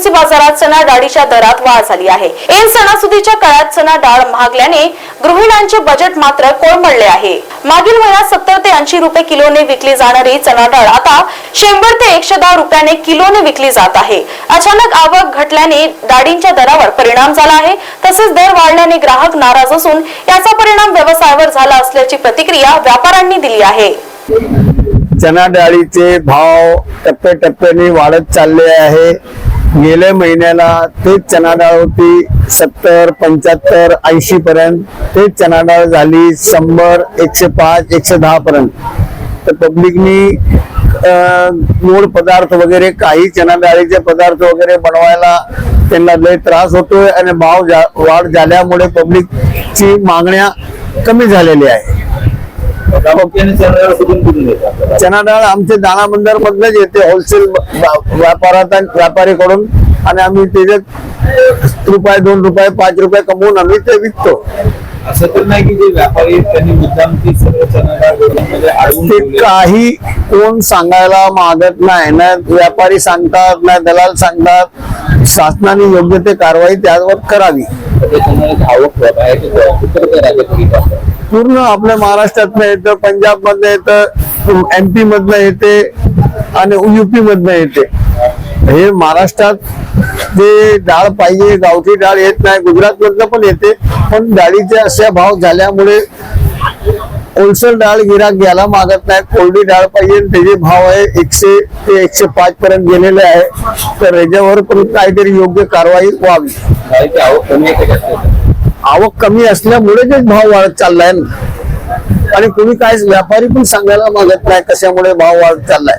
APMC बाजारात चणा डाळीच्या दरात वाढ झाली आहे. ऐन सणासुदीच्या काळात चणा डाळ महागल्याने गृहिणांचे बजेट मात्र कोलमडले आहे. मागील महिन्यात सत्तर ते ऐंशी रुपये किलोने विकली जाणारी चणा डाळ आता शंभर ते एकशे दहा रुपयाने किलोने विकली जात आहे. अचानक आवक घटल्याने डाळींच्या दरावर परिणाम झाला आहे. तसेच दर वाढल्याने ग्राहक नाराज असून याचा परिणाम व्यवसायावर झाला असल्याची प्रतिक्रिया व्यापाऱ्यांनी दिली आहे. चना डाळीचे भाव टप्प्याटप्प्याने वाढत चालले आहे. गेल्या महिन्याला तेच चना डाळ होती सत्तर पंच्याहत्तर ऐंशी पर्यंत. तेच चना डाळ झाली शंभर एकशे पाच एकशे दहा पर्यंत. तर पब्लिकनी गोड पदार्थ वगैरे काही चना डाळीचे पदार्थ वगैरे बनवायला त्यांना लय त्रास होतोय आणि भाव जा- वाढ झाल्यामुळे पब्लिकची मागण्या कमी झालेली आहे. चना डाळ आमचे दाणा बंदर मधनच येते होलसेल व्यापारात व्यापारीकडून. आणि आम्ही त्याच्यात रुपये दोन रुपये पाच रुपये कमवून आम्ही ते विकतो. असं तर नाही की जे व्यापारी त्यांनी मुद्दाम ती. काही कोण सांगायला मागत नाही ना व्यापारी सांगतात ना दलाल सांगतात. शासनाने योग्य ते कारवाई त्यावर करावी. त्याच्यामुळे पूर्ण आपल्या महाराष्ट्रातनं येतं पंजाब मधनं येतं एमपी मधनं येते आणि युपी मधनं येते. हे महाराष्ट्रात जे डाळ पाहिजे गावठी डाळ येत नाही गुजरात मधनं पण येते पण डाळीचे असे भाव झाल्यामुळे होलसेल डाळ गिराक घ्यायला मागत नाही. कोरडी डाळ पाहिजे. त्याचे भाव आहे एकशे ते एकशे पाच पर्यंत गेलेले आहे. तर याच्यावर पण काहीतरी योग्य कारवाई व्हावी. आवक कमी आहे का जास्त? आहे? आवक कमी असल्यामुळे जे भाव वाढत चाललाय ना. आणि कोणी काय व्यापारी पण सांगायला मागत नाही कशामुळे भाव वाढत चाललाय.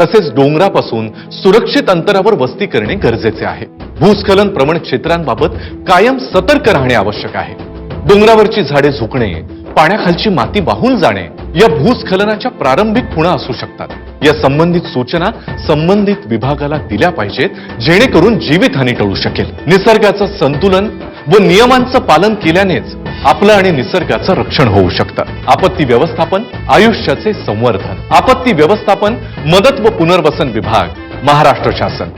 तसेच डोंगरापासून सुरक्षित अंतरावर वस्ती करणे गरजेचे आहे. भूस्खलन प्रवण क्षेत्रांबाबत कायम सतर्क राहणे आवश्यक आहे. डोंगरावरची झाडे झुकणे पाण्याखालची माती वाहून जाणे या भूस्खलनाच्या प्रारंभिक खुणा असू शकतात. या संबंधित सूचना संबंधित विभागाला दिल्या पाहिजेत जेणेकरून जीवितहानी टळू शकेल. निसर्गाचं संतुलन व नियमांचं पालन केल्यानेच आपलं आणि निसर्गाचं रक्षण होऊ शकतं. आपत्ती व्यवस्थापन आयुष्याचे संवर्धन. आपत्ती व्यवस्थापन मदत व पुनर्वसन विभाग महाराष्ट्र शासन.